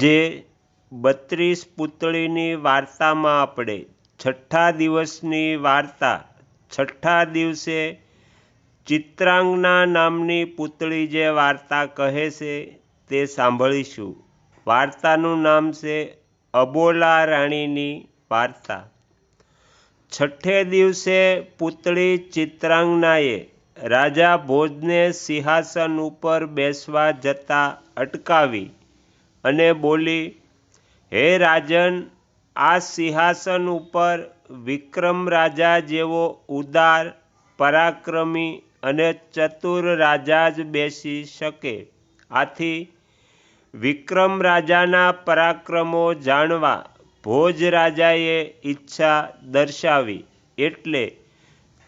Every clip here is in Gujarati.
આજે બત્રીસ પુતળીની વાર્તામાં આપણે છઠ્ઠા દિવસની વાર્તા, છઠ્ઠા દિવસે ચિત્રાંગના નામની પુતળી જે વાર્તા કહે છે તે સાંભળીશું. વાર્તાનું નામ છે અબોલા રાણીની વાર્તા. છઠ્ઠે દિવસે પુતળી ચિત્રાંગનાએ રાજા ભોજને સિંહાસન ઉપર બેસવા જતા અટકાવી અને બોલી, હે રાજન, આ સિંહાસન ઉપર વિક્રમ રાજા જેવો ઉદાર, પરાક્રમી અને ચતુર રાજા જ બેસી શકે. આથી વિક્રમ રાજાના પરાક્રમો જાણવા ભોજ રાજાએ ઈચ્છા દર્શાવી. એટલે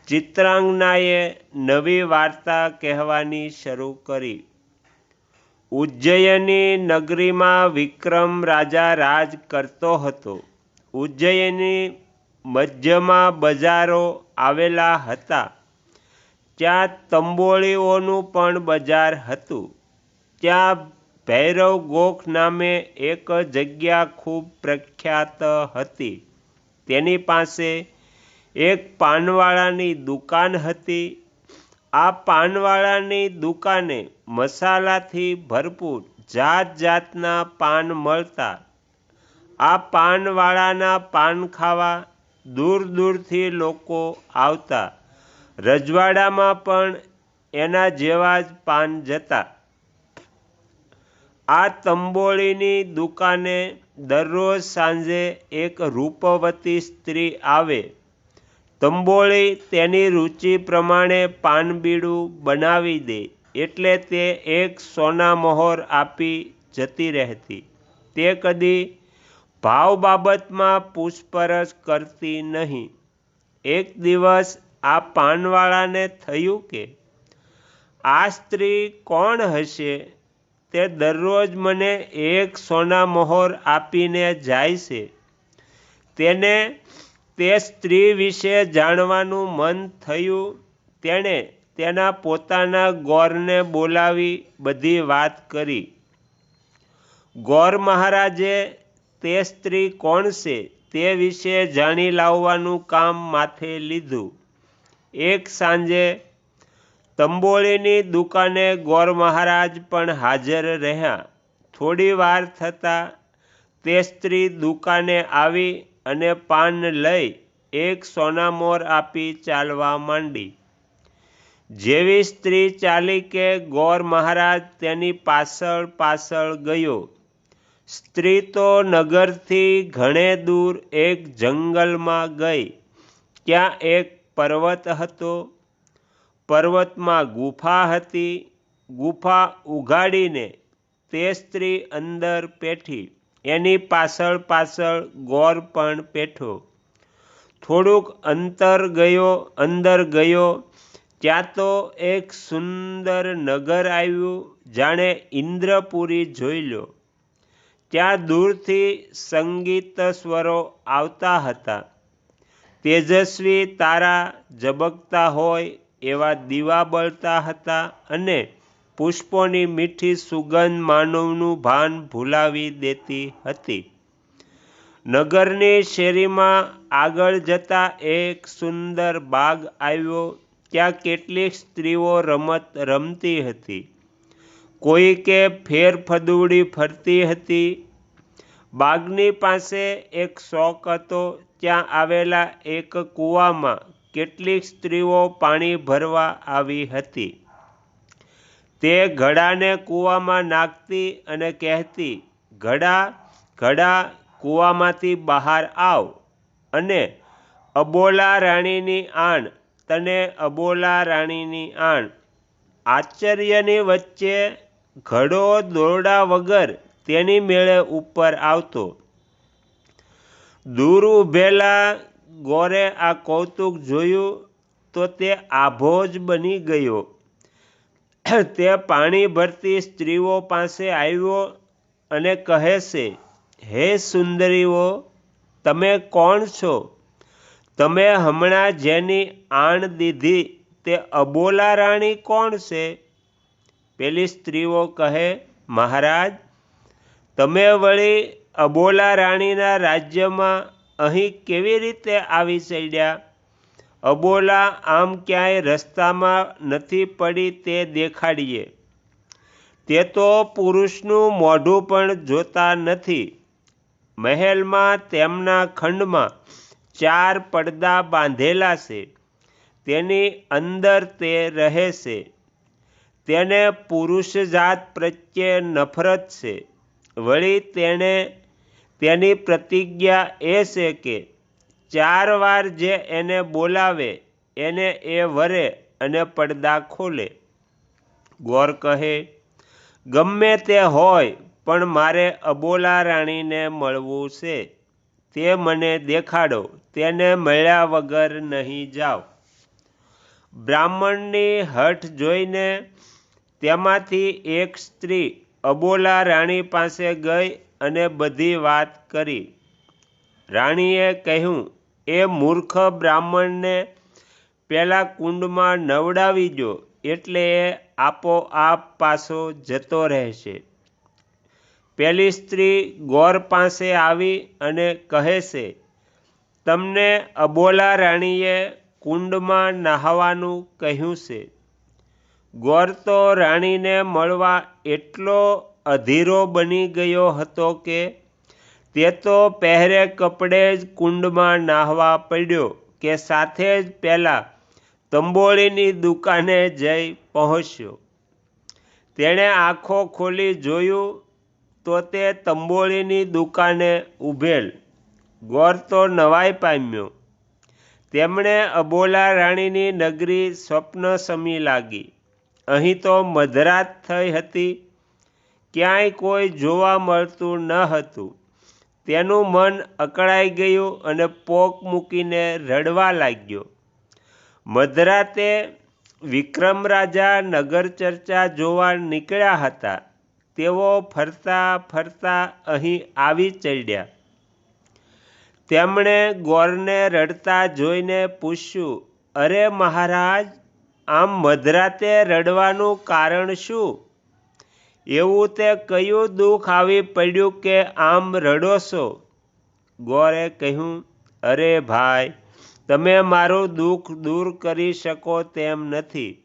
ચિત્રાંગનાએ નવી વાર્તા કહેવાની શરૂ કરી. ઉજ્જયની નગરીમાં વિક્રમ રાજા રાજ કરતો હતો. ઉજ્જયની મધ્યમાં બજારો આવેલા હતા. ત્યાં તંબોળીઓનું પણ બજાર હતું. ત્યાં ભૈરવ ગોખ નામે એક જગ્યા ખૂબ પ્રખ્યાત હતી. તેની પાસે એક પાનવાળાની દુકાન હતી. આ પાનવાળાની દુકાને મસાલાથી ભરપૂર જાત જાતના પાન મળતા. આ પાનવાળાના પાન ખાવા દૂર દૂરથી લોકો આવતા. રજવાડામાં પણ એના જેવા જ પાન જતા. આ તંબોળીની દુકાને દરરોજ સાંજે એક રૂપવતી સ્ત્રી આવે. તંબોળી તેની રુચિ પ્રમાણે પાનબીડું બનાવી દે એટલે તે એક સોના મહોર આપી જતી રહેતી. તે કદી ભાવ બાબતમાં પૂછપરછ કરતી નહીં. એક દિવસ આ પાનવાળાને થયું કે, આ સ્ત્રી કોણ હશે? તે દરરોજ મને એક સોના મહોર આપીને જાય છે. તેને તે સ્ત્રી વિશે જાણવાનું મન થયું. તેણે તેના પોતાના ગોરને બોલાવી બધી વાત કરી. ગોર મહારાજે તે સ્ત્રી કોણ છે તે વિશે જાણી લાવવાનું કામ માથે લીધું. એક સાંજે તંબોળીની દુકાને ગોર મહારાજ પણ હાજર રહ્યા. થોડી વાર થતાં તે સ્ત્રી દુકાને આવી અને પાન લઈ એક સોનામોર આપી ચાલવા માંડી. જેવી સ્ત્રી ચાલી કે ગોર મહારાજ તેની પાછળ પાછળ ગયો. સ્ત્રી તો નગરથી ઘણે દૂર એક જંગલમાં ગઈ. ત્યાં એક પર્વત હતો. પર્વતમાં ગુફા હતી. ગુફા ઉઘાડીને તે સ્ત્રી અંદર પેઠી એની પાછળ પાછળ ગોર પણ પેઠો થોડુંક અંતર ગયો, અંદર ગયો. ત્યાં તો એક સુંદર નગર આવ્યું, જાણે ઇન્દ્રપુરી જોઈ લો. ત્યાં દૂરથી સંગીત સ્વરો આવતા હતા. તેજસ્વી તારા ઝબકતા હોય એવા દીવા બળતા હતા અને પુષ્પોની મીઠી સુગંધ માનવનું ભાન ભૂલાવી દેતી હતી. નગરની શેરીમાં આગળ જતા એક સુંદર બાગ આવ્યો, ત્યાં કેટલીક સ્ત્રીઓ રમત રમતી હતી. કોઈકે ફેરફદુડી ફરતી હતી. બાગની પાસે એક શોખ હતો, ત્યાં આવેલા એક કૂવામાં કેટલીક સ્ત્રીઓ પાણી ભરવા આવી હતી. તે ઘડાને કૂવામાં નાખતી અને કહેતી, ઘડા ઘડા, કૂવામાંથી બહાર આવ. અને, અબોલા રાણીની આણ, તને અબોલા રાણીની આણ. આશ્ચર્યની વચ્ચે ઘડો દોરડા વગર તેની મેળે ઉપર આવતો. દૂર ઉભેલા ગોરે આ કૌતુક જોયું તો તે આભો જ બની ગયો. તે પાણી ભરતી સ્ત્રીઓ પાસે આવ્યો અને કહે છે, હે સુંદરીઓ, તમે કોણ છો? તમે હમણાં જેની આણ દીધી તે અબોલા રાણી કોણ છે? પેલી સ્ત્રીઓ કહે, મહારાજ, તમે વળી અબોલા રાણીના રાજ્યમાં અહીં કેવી રીતે આવી ચડ્યા? અબોલા આમ ક્યાંય રસ્તામાં નથી પડી તે દેખાડીએ. તે તો પુરુષનું મોઢું પણ જોતા નથી. મહેલમાં તેમના ખંડમાં ચાર પડદા બાંધેલા છે. તેની અંદર તે રહે છે. તેને પુરુષ જાત પ્રત્યે નફરત છે. વળી તેણે તેની પ્રતિજ્ઞા એ છે કે ચાર વાર જે એને બોલાવે, એને એ વરે અને પડદા ખોલે. ગોર કહે, ગમે તે હોય, પણ મારે અબોલા રાણીને મળવું છે. તે મને દેખાડો, તેને મળ્યા વગર નહીં જાઓ બ્રાહ્મણની હઠ જોઈને તેમાંથી એક સ્ત્રી અબોલા રાણી પાસે ગઈ અને બધી વાત કરી. રાણીએ કહ્યું એ મૂર્ખ બ્રાહ્મણને પેલા કુંડમાં નવડાવી દો એટલે એ આપોઆપ પાછો જતો રહેશે. પેલી સ્ત્રી ગોર પાસે આવી અને કહે છે, તમને અબોલા રાણીએ કુંડમાં નહાવાનું કહ્યું છે. ગોર તો રાણીને મળવા એટલો અધીરો બની ગયો હતો કે તે તો પહેરે કપડે જ કુંડમાં નાહવા પડ્યો કે સાથે જ પહેલાં તંબોળીની દુકાને જઈ પહોંચ્યો. તેણે આંખો ખોલી જોયું તો તે તંબોળીની દુકાને ઊભેલ ગોર તો નવાઈ પામ્યો. તેમણે અબોલા રાણીની નગરી સ્વપ્ન સમી લાગી. અહીં તો મધરાત થઈ હતી. ક્યાંય કોઈ જોવા મળતું ન હતું. તેનું મન અકળાઈ ગયું અને પોક મૂકીને રડવા લાગ્યો. મધરાતે વિક્રમ રાજા નગર ચર્ચા જોવા નીકળ્યા હતા. તેઓ ફરતા ફરતા અહીં આવી ચડ્યા. તેમણે ગોરને રડતા જોઈને પૂછ્યું, અરે મહારાજ, આમ મધરાતે રડવાનું કારણ શું? એવું તે કયું દુઃખ આવી પડ્યું કે આમ રડો છો? ગોરે કહ્યું, અરે ભાઈ, તમે મારું દુઃખ દૂર કરી શકો તેમ નથી.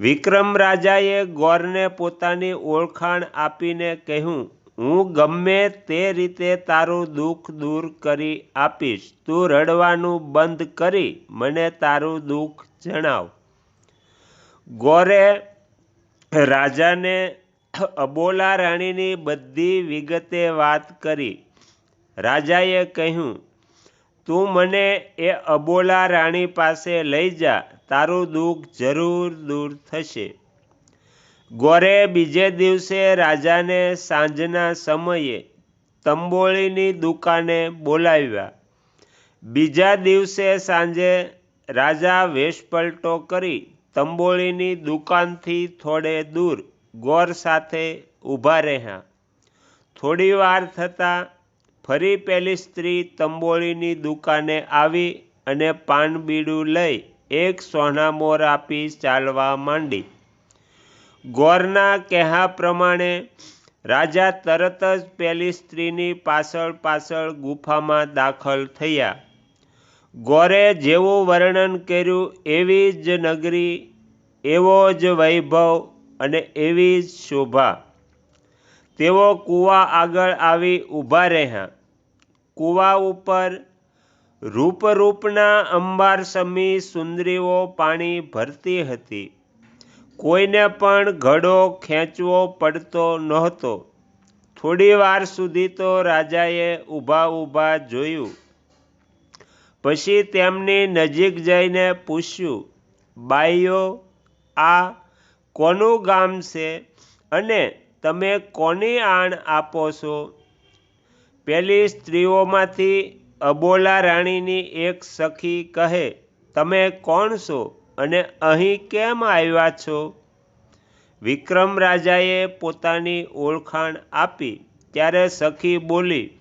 વિક્રમ રાજાએ ગોરને પોતાની ઓળખાણ આપીને કહ્યું, હું ગમે તે રીતે તારું દુઃખ દૂર કરી આપીશ. તું રડવાનું બંધ કરી, મને તારું દુઃખ જણાવ. ગોરે રાજાને અબોલા રાણીની બધી વિગતે વાત કરી. રાજાએ કહ્યું, તું મને એ અબોલા રાણી પાસે લઈ જા, તારું દુઃખ જરૂર દૂર થશે. ગોરે બીજે દિવસે રાજાને સાંજના સમયે તંબોળીની દુકાને બોલાવ્યા. બીજા દિવસે સાંજે રાજા વેશપલટો કરી તંબોળીની દુકાનથી થોડે દૂર ગોર સાથે ઊભા રહ્યા. થોડી વાર થતાં ફરી પેલી સ્ત્રી તંબોળીની દુકાને આવી અને પાનબીડું લઈ એક સોનામોર આપી ચાલવા માંડી. ગોરના કહેવા પ્રમાણે રાજા તરત જ પેલી સ્ત્રીની પાછળ પાછળ ગુફામાં દાખલ થયા. ગોરે જેવું વર્ણન કર્યું એવી જ નગરી, એવો જ વૈભવ અને એવી જ શોભા. તેઓ કૂવા આગળ આવી ઊભા રહ્યા. કૂવા ઉપર રૂપરૂપના અંબાર સમી સુંદરીઓ પાણી ભરતી હતી. કોઈને પણ ઘડો ખેંચવો પડતો નહોતો. થોડી વાર સુધી તો રાજાએ ઊભા ઊભા જોયું. પછી તેમની નજીક જઈને પૂછ્યું, બાઈઓ, આ કોનું ગામ છે અને તમે કોની આણ આપો છો? પેલી સ્ત્રીઓમાંથી અબોલા રાણીની એક સખી કહે, તમે કોણ છો અને અહીં કેમ આવ્યા છો? વિક્રમ રાજાએ પોતાની ઓળખાણ આપી. ત્યારે સખી બોલી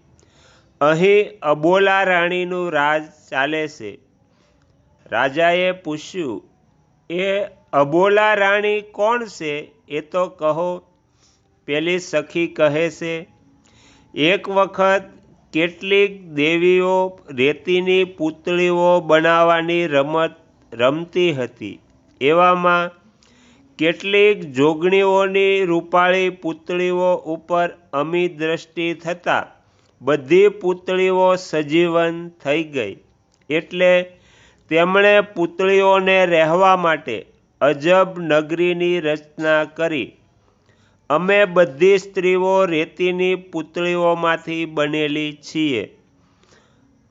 અહીં અબોલા રાણીનું રાજ ચાલે છે. રાજાએ પૂછ્યું, એ અબોલા રાણી કોણ છે? એ તો કહો. પેલી સખી કહે છે, એક વખત કેટલીક દેવીઓ રેતીની પૂતળીઓ બનાવવાની રમત રમતી હતી. એવામાં કેટલીક જોગણીઓની રૂપાળી પૂતળીઓ ઉપર અમી દ્રષ્ટિ થતાં બધી પૂતળીઓ સજીવન થઈ ગઈ. એટલે તેમણે પૂતળીઓને રહેવા માટે અજબ નગરીની રચના કરી. અમે બધી સ્ત્રીઓ રેતીની પૂતળીઓમાંથી બનેલી છીએ.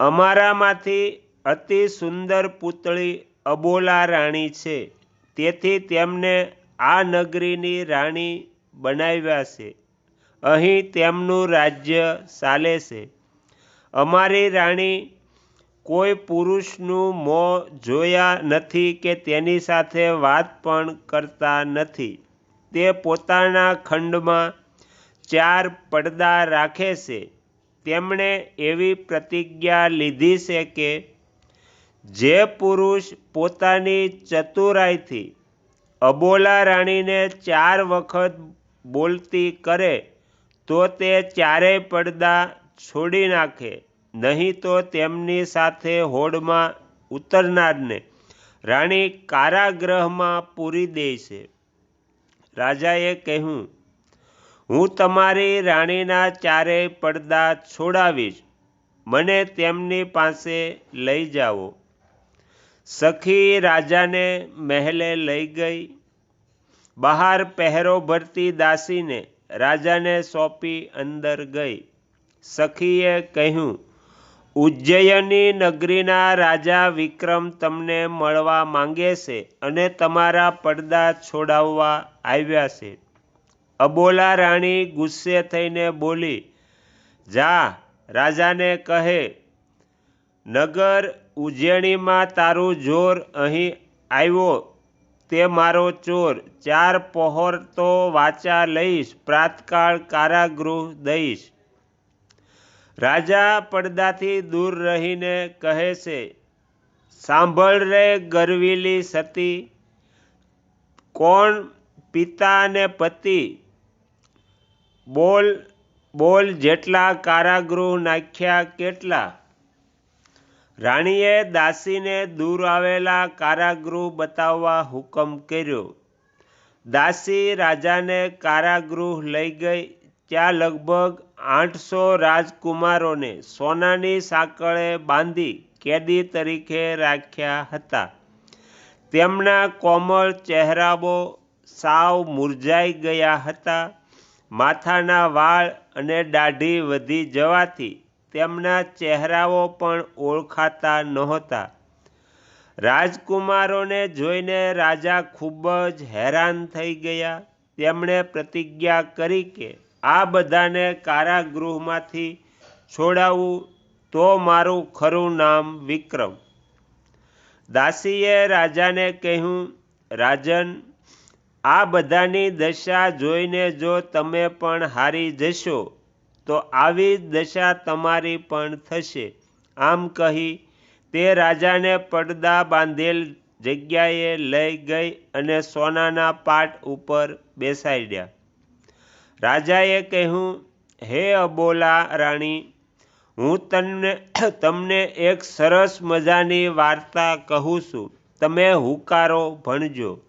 અમારામાંથી અતિ સુંદર પૂતળી અબોલા રાણી છે. તેથી તેમને આ નગરીની રાણી બનાવ્યા છે. અહીં તેમનું રાજ્ય ચાલે છે. અમારી રાણી કોઈ પુરુષનું મોં જોયા નથી કે તેની સાથે વાત પણ કરતા નથી. તે પોતાના ખંડમાં ચાર પડદા રાખે છે. તેમણે એવી પ્રતિજ્ઞા લીધી છે કે જે પુરુષ પોતાની ચતુરાઈથી અબોલા રાણીને ચાર વખત બોલતી કરે તો તે ચારેય પડદા છોડી નાખે. નહીં તો તેમની સાથે હોડમાં ઉતરનારને રાણી કારાગૃહમાં પૂરી દે છે. રાજાએ કહ્યું, હું તમારી રાણીના ચારેય પડદા છોડાવીશ. મને તેમની પાસે લઈ જાઓ. સખી રાજાને મહેલે લઈ ગઈ. બહાર પહેરો ભરતી દાસીને રાજાને સોંપી અંદર ગઈ. સખીએ કહ્યું, ઉજ્જયની નગરીના રાજા વિક્રમ તમને મળવા માંગે છે અને તમારા પડદા છોડાવવા આવ્યા છે. અબોલા રાણી ગુસ્સે થઈને બોલી, જા, રાજાને કહે, નગર ઉજ્જૈનીમાં તારું જોર અહીં આવ્યો તે મારો ચોર. ચાર પહોર તો વાચા લઈશ, પ્રાતકાળ કારાગૃહ દઈશ. રાજા પડદાથી દૂર રહીને કહે છે, સાંભળ રે ગરવીલી સતી, કોણ પિતા અને પતિ? બોલ બોલ જેટલા કારાગૃહ નાખ્યા કેટલા? રાણીએ દાસીને દૂર આવેલા કારાગૃહ બતાવવા હુકમ કર્યો. દાસી રાજાને કારાગૃહ લઈ ગઈ, ત્યાં લગભગ આઠસો રાજકુમારોને સોનાની સાંકળે બાંધી કેદી તરીકે રાખ્યા હતા. તેમના કોમળ ચહેરાઓ સાવ મુરઝાઈ ગયા હતા. માથાના વાળ અને દાઢી વધી જવાથી તેમના ચહેરાઓ પણ ઓળખાતા નહોતા. રાજકુમારોને જોઈને રાજા ખૂબ જ હેરાન થઈ ગયા. તેમણે પ્રતિજ્ઞા કરી કે આ બધાને કારાગૃહમાંથી છોડાવવું તો મારું ખરું નામ વિક્રમ. દાસીએ રાજાને કહ્યું, રાજન, આ બધાની દશા જોઈને જો તમે પણ હારી જશો તો આવી દશા તમારી પણ થશે. આમ કહી તે રાજાને પડદા બાંધેલ જગ્યાએ લઈ ગઈ અને સોનાના પાટ ઉપર બેસાડ્યા. રાજાએ કહ્યું, હે અબોલા રાણી, હું તમને તમને એક સરસ મજાની વાર્તા કહું છું. તમે હુકારો ભણજો.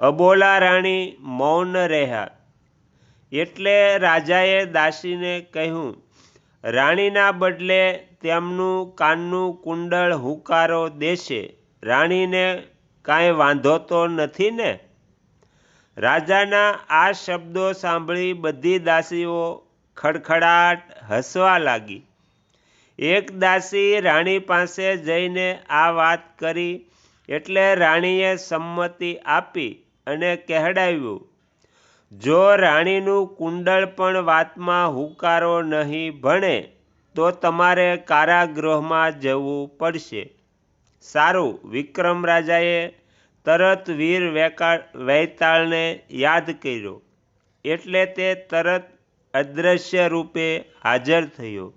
અબોલા રાણી મૌન રહ્યા. એટલે રાજાએ દાસીને કહ્યું, રાણીના બદલે તેમનું કાનનું કુંડળ હુકારો દેશે. રાણીને કાંઈ વાંધો તો નથી ને? રાજાના આ શબ્દો સાંભળી બધી દાસીઓ ખડખડાટ હસવા લાગી. એક દાસી રાણી પાસે જઈને આ વાત કરી એટલે રાણીએ સંમતિ આપી અને કહેડાવ્યું જો રાણીનું કુંડળ પણ વાતમાં હુકારો નહીં ભણે, તો તમારે કારાગૃહમાં જવું પડશે. સારું, વિક્રમ રાજાએ તરત વીર વૈતાળને યાદ કર્યો. એટલે તે તરત અદ્રશ્ય રૂપે હાજર થયો.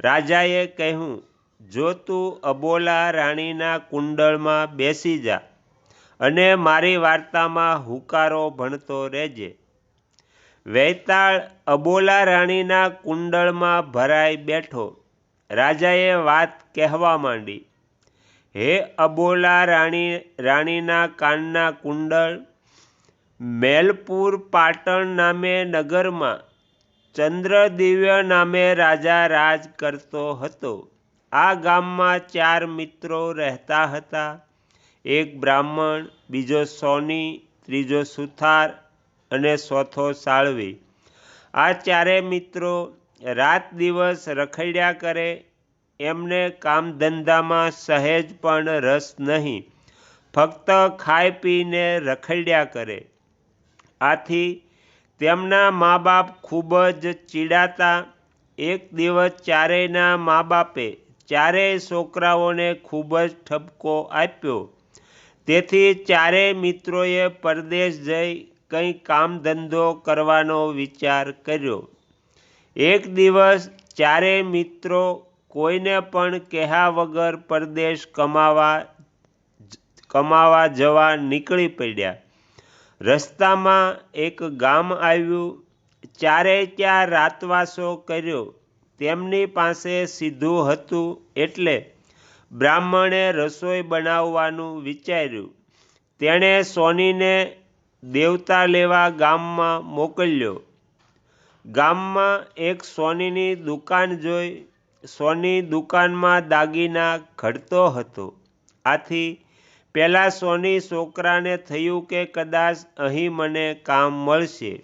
રાજાએ કહ્યું, જો તું અબોલા રાણીના કુંડળમાં બેસી જા અને મારી વાર્તામાં હુકારો ભણતો રહેજે. વૈતાળ અબોલા રાણીના કુંડળમાં ભરાઈ બેઠો. રાજાએ વાત કહેવા માંડી, હે અબોલા રાણી, રાણીના કાનના કુંડળ, મેલપુર પાટણ નામે નગરમાં ચંદ્રદિવ્ય નામે રાજા રાજ કરતો હતો. આ ગામમાં ચાર મિત્રો રહેતા હતા. એક બ્રાહ્મણ, બીજો સોની, ત્રીજો સુથાર અને ચોથો સાળવી. આ ચારે મિત્રો રાત દિવસ રખડ્યા કરે, એમને કામ ધંધામાં સહેજ પણ રસ નહીં. ફક્ત ખાઈ પીને રખડ્યા કરે. આથી તેમના મા બાપ ખૂબ જ ચીડાતા. એક દિવસ ચારેયના મા બાપે ચારેય છોકરાઓને ખૂબ જ ઠપકો આપ્યો. તેથી ચારેય મિત્રોએ પરદેશ જઈ કંઈ કામ ધંધો કરવાનો વિચાર કર્યો. એક દિવસ ચારેય મિત્રો કોઈને પણ કહ્યા વગર પરદેશ કમાવા કમાવા જવા નીકળી પડ્યા. રસ્તામાં એક ગામ આવ્યું. ચારેય ત્યાં રાતવાસો કર્યો. તેમની પાસે સીધું હતું એટલે બ્રાહ્મણે રસોઈ બનાવવાનું વિચાર્યું. તેણે સોનીને દેવતા લેવા ગામમાં મોકલ્યો. ગામમાં એક સોનીની દુકાન જોઈ સોની દુકાનમાં દાગીના ઘડતો હતો. આથી પહેલાં સોની છોકરાને થયું કે કદાચ અહીં મને કામ મળશે.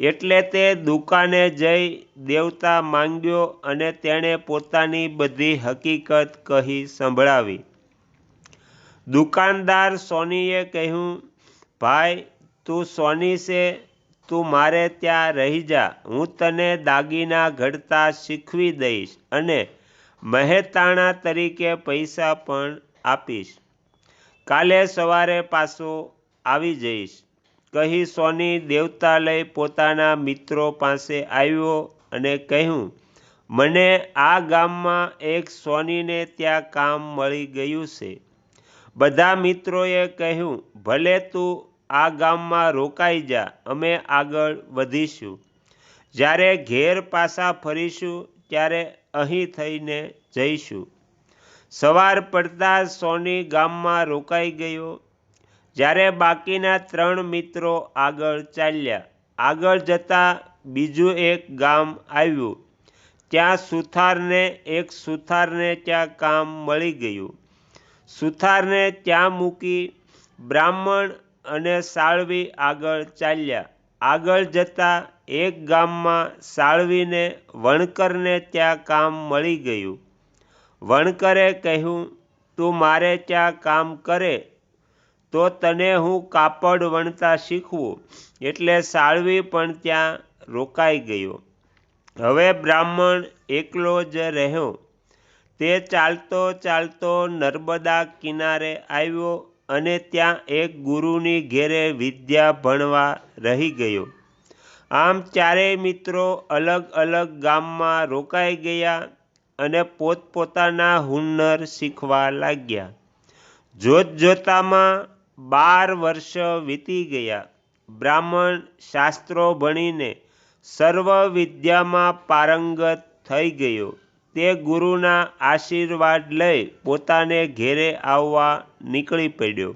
એટલે તે દુકાને જઈ દેવતા માંગ્યો અને તેણે પોતાની બધી હકીકત કહી સંભળાવી. દુકાનદાર સોનીએ કહ્યું, ભાઈ, તું સોની છે, તું મારે ત્યાં રહી જા. હું તને દાગીના ઘડતા શીખવી દઈશ અને મહેતાણા તરીકે પૈસા પણ આપીશ. કાલે સવારે પાછો આવી જઈશ. કહી સોની દેવતાલય પોતાના મિત્રો પાસે આવ્યો અને કહ્યું, મને આ ગામમાં એક સોનીને ત્યાં કામ મળી ગયું છે. બધા મિત્રોએ કહ્યું, ભલે તું આ ગામમાં રોકાઈ જા, અમે આગળ વધીશું. જ્યારે ઘેર પાછા ફરીશું, ત્યારે અહીં થઈને જઈશું. સવાર પડતા સોની ગામમાં રોકાઈ ગયો જ્યારે બાકીના ત્રણ મિત્રો આગળ ચાલ્યા, આગળ જતાં બીજું એક ગામ આવ્યું. ત્યાં સુથારને, એક સુથારને ત્યાં કામ મળી ગયું. સુથારને ત્યાં મૂકી બ્રાહ્મણ અને સાળવી આગળ ચાલ્યા. આગળ જતાં એક ગામમાં સાળવીને વણકરને ત્યાં કામ મળી ગયું. વણકરે કહ્યું, તું મારે ત્યાં કામ કરે. તો તને હું કાપડ વણતા શીખવું. એટલે સાળવી પણ ત્યાં રોકાઈ ગયો. હવે બ્રાહ્મણ એકલો જ રહ્યો. તે ચાલતો ચાલતો નર્મદા કિનારે આવ્યો અને ત્યાં એક ગુરુની ઘેરે વિદ્યા ભણવા રહી ગયો. આમ ચારેય મિત્રો અલગ અલગ ગામમાં રોકાઈ ગયા અને પોતપોતાના હુન્નર શીખવા લાગ્યા. જોત જોતામાં બાર વર્ષ વીતી ગયા. બ્રાહ્મણ શાસ્ત્રો ભણીને સર્વ વિદ્યામાં પારંગત થઈ ગયો. તે ગુરુના આશીર્વાદ લઈ પોતાને ઘેરે આવવા નીકળી પડ્યો.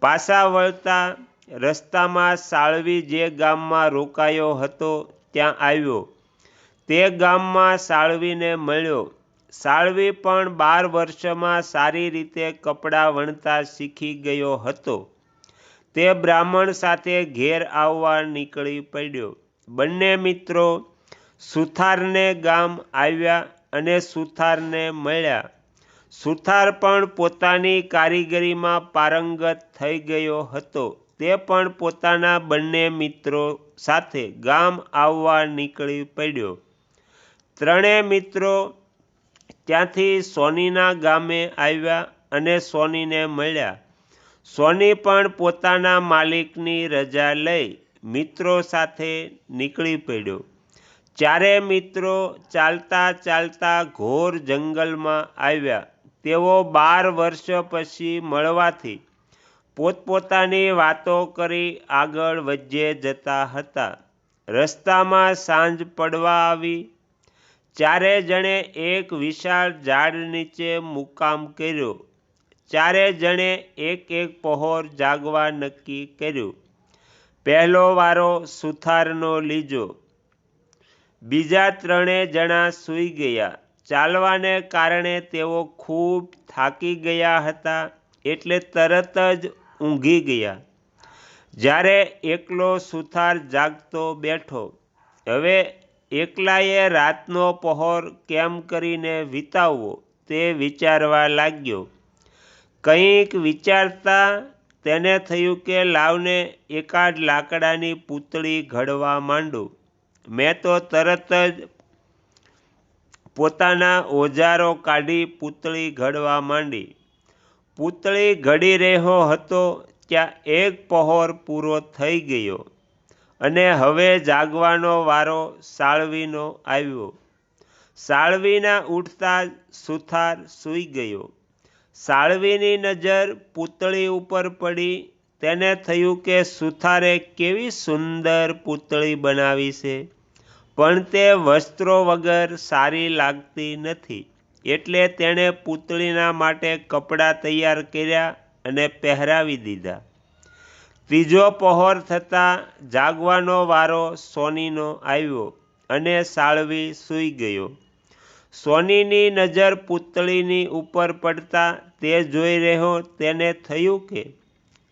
પાછા વળતા રસ્તામાં સાળવી જે ગામમાં રોકાયો હતો, ત્યાં આવ્યો. તે ગામમાં સાળવીને મળ્યો. સાળવી પણ બાર વર્ષમાં સારી રીતે કપડાં વણતા શીખી ગયો હતો. તે બ્રાહ્મણ સાથે ઘેર આવવા નીકળી પડ્યો. બંને મિત્રો સુથારને ગામ આવ્યા અને સુથારને મળ્યા. સુથાર પણ પોતાની કારીગરીમાં પારંગત થઈ ગયો હતો. તે પણ પોતાના બંને મિત્રો સાથે ગામ આવવા નીકળી પડ્યો. ત્રણેય મિત્રો ત્યાંથી સોનીના ગામે આવ્યા અને સોનીને મળ્યા. સોની પણ પોતાના માલિકની રજા લઈ મિત્રો સાથે નીકળી પડ્યો. ચારે મિત્રો ચાલતા ચાલતા ઘોર જંગલમાં આવ્યા. તેઓ બાર વર્ષ પછી મળવાથી પોતપોતાની વાતો કરી આગળ વધ્યે જતા હતા. રસ્તામાં સાંજ પડવા આવી ચારે જણે એક વિશાળ ઝાડ નીચે મુકામ કર્યો. ચારે જણે એક એક પહોર જાગવા નક્કી કર્યું. પહેલો વારો સુથારનો લીજો. બીજા ત્રણે જણા સૂઈ ગયા. ચાલવાને કારણે તેઓ ખૂબ થાકી ગયા હતા એટલે તરત જ ઊંઘી ગયા. જ્યારે એકલો સુથાર જાગતો બેઠો. હવે એકલાએ રાતનો પહોર કેમ કરીને વિતાવવો તે વિચારવા લાગ્યો. કંઈક વિચારતા તેને થયું કે લાવને એકાદ લાકડાની પૂતળી ઘડવા માંડું. મેં તો તરત જ પોતાના ઓજારો કાઢી પૂતળી ઘડવા માંડી. પૂતળી ઘડી રહ્યો હતો, ત્યાં એક પહોર પૂરો થઈ ગયો. અને હવે જાગવાનો વારો સાળવીનો આવ્યો. સાળવીના ઉઠતા સુથાર સૂઈ ગયો. સાળવીની નજર પૂતળી ઉપર પડી. તેને થયું કે સુથારે કેવી સુંદર પૂતળી બનાવી છે. પણ તે વસ્ત્રો વગર સારી લાગતી નથી. એટલે તેણે પૂતળીના માટે કપડાં તૈયાર કર્યા અને પહેરાવી દીધા. ત્રીજો પહોર થતાં જાગવાનો વારો સોનીનો આવ્યો અને સાળવી સૂઈ ગયો. સોનીની નજર પૂતળીની ઉપર પડતા તે જોઈ રહ્યો, તેને થયું કે?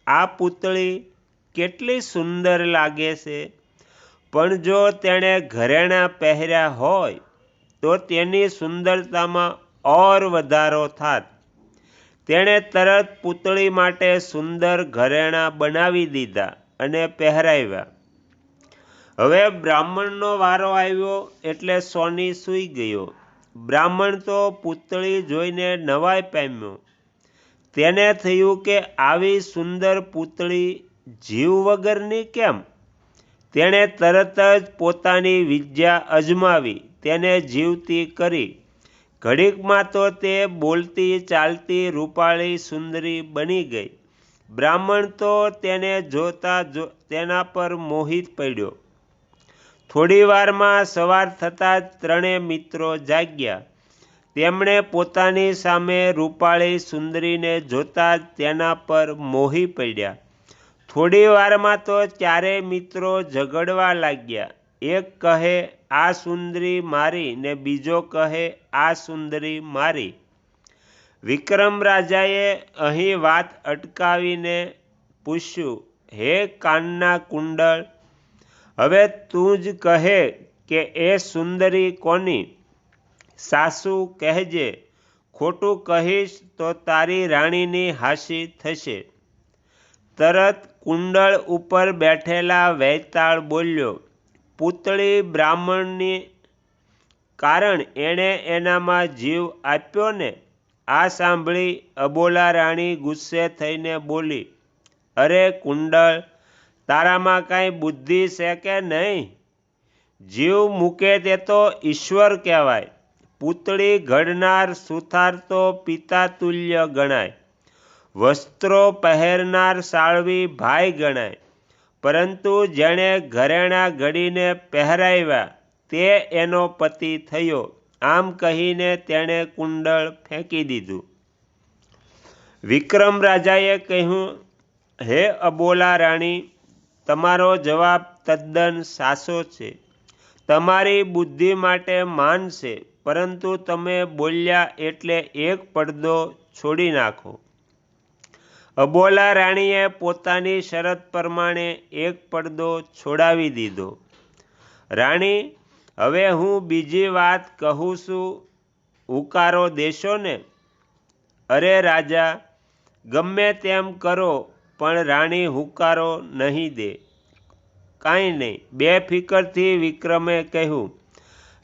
આ પૂતળી કેટલી સુંદર લાગે છે. પણ જો તેણે ઘરેણાં પહેર્યા હોય, તો તેની સુંદરતામાં ઓર વધારો થાત. તેણે તરત પૂતળી માટે સુંદર ઘરેણાં બનાવી દીધા અને પહેરાવ્યા. હવે બ્રાહ્મણનો વારો આવ્યો એટલે સોની સૂઈ ગયો. બ્રાહ્મણ તો પૂતળી જોઈને નવાઈ પામ્યો. તેને થયું કે આવી સુંદર પૂતળી જીવ વગરની કેમ? તેણે તરત જ પોતાની વિદ્યા અજમાવી, તેને જીવતી કરી. ઘડીકમાં તો તે બોલતી, ચાલતી, રૂપાળી, સુંદરી બની ગઈ. બ્રાહ્મણ તો તેને જોતા જો, તેના પર મોહિત પડ્યો. થોડી વારમાં સવાર થતાં જ ત્રણેય મિત્રો જાગ્યા. તેમણે પોતાની સામે રૂપાળી, સુંદરીને જોતા જ તેના પર મોહી પડ્યા. થોડી વારમાં તો ચારેય મિત્રો ઝઘડવા લાગ્યા. એક કહે, આ સુંદરી મારી, ને બીજો કહે, આ સુંદરી મારી. વિક્રમ રાજાએ અહીં વાત અટકાવીને પૂછ્યું, હે કાનના કુંડળ, હવે તું જ કહે કે એ સુંદરી કોની? સાસુ કહેજે, ખોટું કહીશ તો તારી રાણીની હાસી થશે. તરત કુંડળ ઉપર બેઠેલા વૈતાળ બોલ્યો પૂતળી બ્રાહ્મણની કારણ એણે એનામાં જીવ આપ્યો ને, આ સાંભળી અબોલા રાણી ગુસ્સે થઈને બોલી, અરે કુંડળ, તારામાં કાંઈ બુદ્ધિ છે કે નહીં? જીવ મૂકે તે તો ઈશ્વર કહેવાય. પૂતળી ઘડનાર સુથાર તો પિતા તુલ્ય ગણાય. વસ્ત્રો પહેરનાર સાળવી ભાઈ ગણાય. પરંતુ જેણે ઘરેણાં ઘડીને પહેરાવ્યા, તે એનો પતિ થયો. આમ કહીને તેણે કુંડળ ફેંકી દીધું. વિક્રમ રાજાએ કહ્યું, હે અબોલા રાણી, તમારો જવાબ તદ્દન સાચો છે. તમારી બુદ્ધિ માટે માન છે, પરંતુ તમે બોલ્યા એટલે એક પડદો છોડી નાખો. અબોલા રાણીએ પોતાની શરત પ્રમાણે એક પડદો છોડાવી દીધો. રાણી, હવે હું બીજી વાત કહું છું. ઉકારો દેશો ને. અરે રાજા, ગમે તેમ કરો, પણ રાણી હુકારો નહીં દે. કાંઈ નહીં. બેફિકરથી વિક્રમે કહ્યું,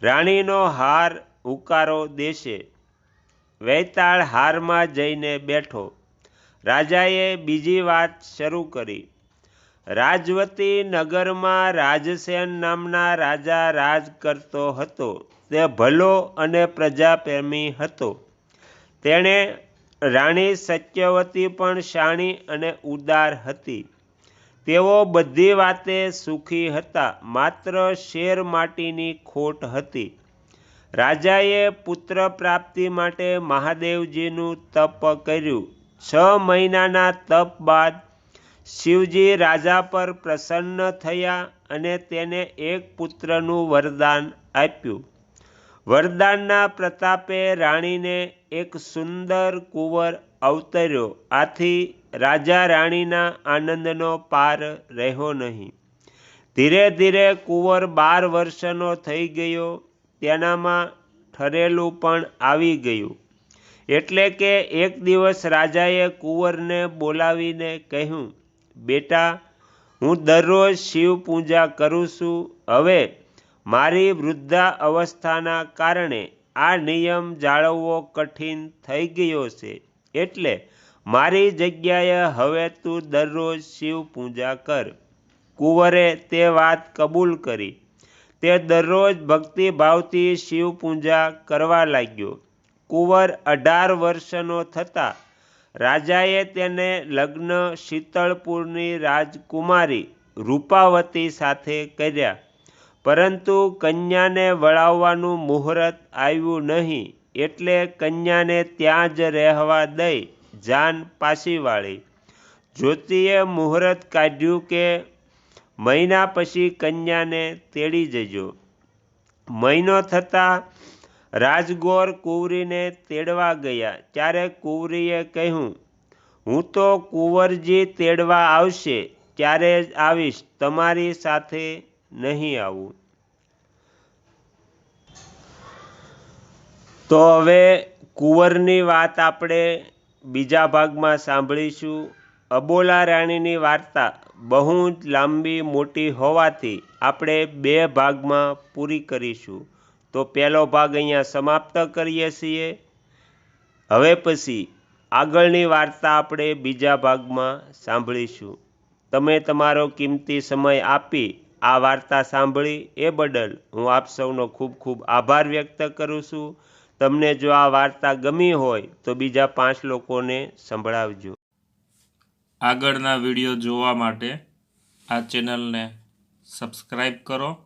રાણીનો હાર હુકારો દેશે. વૈતાળ હારમાં જઈને બેઠો. રાજાએ બીજી વાત શરૂ કરી. રાજવતી નગરમાં રાજસેન નામના રાજા રાજ કરતો હતો. તે ભલો અને પ્રજાપ્રેમી હતો. તેણે રાણી સત્યવતી પણ શાણી અને ઉદાર હતી. તેઓ બધી વાતે સુખી હતા, માત્ર શેર માટીની ખોટ હતી. રાજાએ પુત્ર પ્રાપ્તિ માટે મહાદેવજીનું તપ કર્યું. છ મહિનાના તપ બાદ શિવજી રાજા પર પ્રસન્ન થયા અને તેને એક પુત્રનું વરદાન આપ્યું. વરદાનના પ્રતાપે રાણીને એક સુંદર કુંવર અવતર્યો. આથી રાજા રાણીના આનંદનો પાર રહ્યો નહીં. ધીરે ધીરે કુંવર બાર વર્ષનો થઈ ગયો. તેનામાં ઠરેલું પણ આવી ગયું. એટલે કે એક દિવસ રાજાએ કુંવરને બોલાવીને કહ્યું, બેટા, હું દરરોજ શિવ પૂજા કરું છું. હવે મારી વૃદ્ધા અવસ્થાના કારણે આ નિયમ જાળવવો કઠિન થઈ ગયો છે. એટલે મારી જગ્યાએ હવે તું દરરોજ શિવ પૂજા કર. કુંવરે તે વાત કબૂલ કરી. તે દરરોજ ભક્તિભાવથી શિવ પૂજા કરવા લાગ્યો. કુંવર અઢાર વર્ષનો થતા રાજાએ તેને લગ્ન શીતળપુરની રાજકુમારી રૂપાવતી સાથે કર્યા. પરંતુ કન્યાને વળાવવાનું મુહૂર્ત આવ્યું નહીં એટલે કન્યાને ત્યાં જ રહેવા દઈ જાન પાછી વાળી. જ્યોતિએ મુહૂર્ત કાઢ્યું કે મહિના પછી કન્યાને તેડી જજો મહિનો થતાં રાજગોર કુંવરીને તેડવા ગયા. ત્યારે કુંવરીએ કહ્યું, હું તો કુંવરજી તેડવા આવશે, ત્યારે જ આવીશ. તમારી સાથે નહીં આવું. તો હવે કુંવરની વાત આપણે બીજા ભાગમાં સાંભળીશું. અબોલા રાણીની વાર્તા બહુ જ લાંબી, મોટી હોવાથી આપણે બે ભાગમાં પૂરી કરીશું. તો પહેલો ભાગ અહીંયા સમાપ્ત કરીએ છીએ. હવે પછી આગળની વાર્તા આપણે બીજા ભાગમાં સાંભળીશું. તમે તમારો કિંમતી સમય આપી આ વાર્તા સાંભળી એ બદલ હું આપ સૌનો ખૂબ ખૂબ આભાર વ્યક્ત કરું છું. તમને જો આ વાર્તા ગમી હોય તો બીજા પાંચ લોકોને સંભળાવજો. આગળના વીડિયો જોવા માટે આ ચેનલને સબસ્ક્રાઈબ કરો.